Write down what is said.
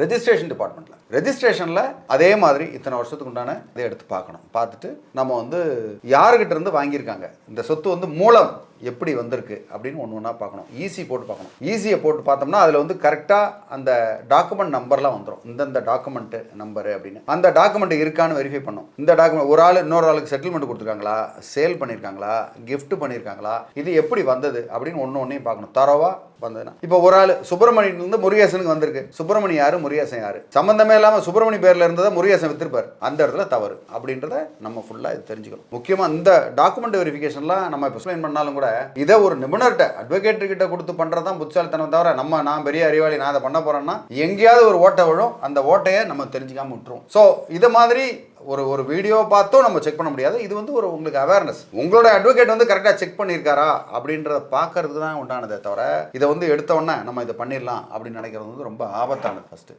Registration டிபார்ட்மெண்ட்டில் ரெஜிஸ்ட்ரேஷனில் அதே மாதிரி இத்தனை வருஷத்துக்கு உண்டான இதை எடுத்து பார்க்கணும். பார்த்துட்டு நம்ம வந்து யாருக்கிட்ட இருந்து வாங்கியிருக்காங்க? இந்த சொத்து வந்து மூலம் எப்படி வந்திருக்கு அப்படின்னு ஒன்று ஒன்றா பார்க்கணும். ஈஸி போட்டு பார்க்கணும். ஈஸியை போட்டு பார்த்தோம்னா அதில் வந்து கரெக்டாக அந்த டாக்குமெண்ட் நம்பர்லாம் வந்துடும் இந்தந்த டாக்குமெண்ட்டு நம்பரு அப்படின்னு. அந்த டாக்குமெண்ட் இருக்கான்னு வெரிஃபை பண்ணும் இந்த டாக்குமெண்ட் ஒரு ஆள் இன்னொரு ஆளுக்கு செட்டில்மெண்ட் கொடுத்துருக்காங்களா? சேல் பண்ணியிருக்காங்களா கிஃப்ட் பண்ணியிருக்காங்களா இது எப்படி வந்தது அப்படின்னு ஒன்று ஒன்றையும் பார்க்கணும். தரவா வந்ததுன்னா. இப்போ ஒரு ஆள் சுப்பிரமணியிலிருந்து முருகேசனுக்கு வந்திருக்கு. சுப்பிரமணி யாரு? முருகேசன் யாரு? சம்பந்தமே இல்லாமல் சுப்பிரமணி பேரில் இருந்ததை முருகேசன் வித்திருப்பார். அந்த இடத்துல தவறு. அப்படின்றத நம்ம ஃபுல்லாக இது தெரிஞ்சுக்கணும். முக்கியமாக இந்த டாக்குமெண்ட் வெரிஃபிகேஷன்லாம் நம்ம இப்போ எக்ஸ்பிளைன் பண்ணாலும் கூட இதை ஒரு நிபுணர்கிட்ட அட்வொகேட் கிட்ட கொடுத்து பண்ணுறது தான் புத்திசாலித்தனம் தவிர நம்ம நான் பெரிய அறிவாளி நான் அதை பண்ண போறேன்னா எங்கேயாவது ஒரு ஓட்டை விழும். அந்த ஓட்டையை நம்ம தெரிஞ்சுக்காம விட்டுரும். ஸோ இதை மாதிரி ஒரு ஒரு வீடியோ பார்த்தும் நம்ம செக் பண்ண முடியாது. இது வந்து ஒரு உங்களுக்கு அவேர்னஸ் உங்களோட அட்வொகேட் வந்து கரெக்டாக செக் பண்ணியிருக்காரா அப்படின்றத பார்க்கறதுக்கு தான் உண்டானதே தவிர இதை வந்து எடுத்தோடனே நம்ம இதை பண்ணிடலாம் அப்படின்னு நினைக்கிறது வந்து ரொம்ப ஆபத்தானது ஃபஸ்ட்டு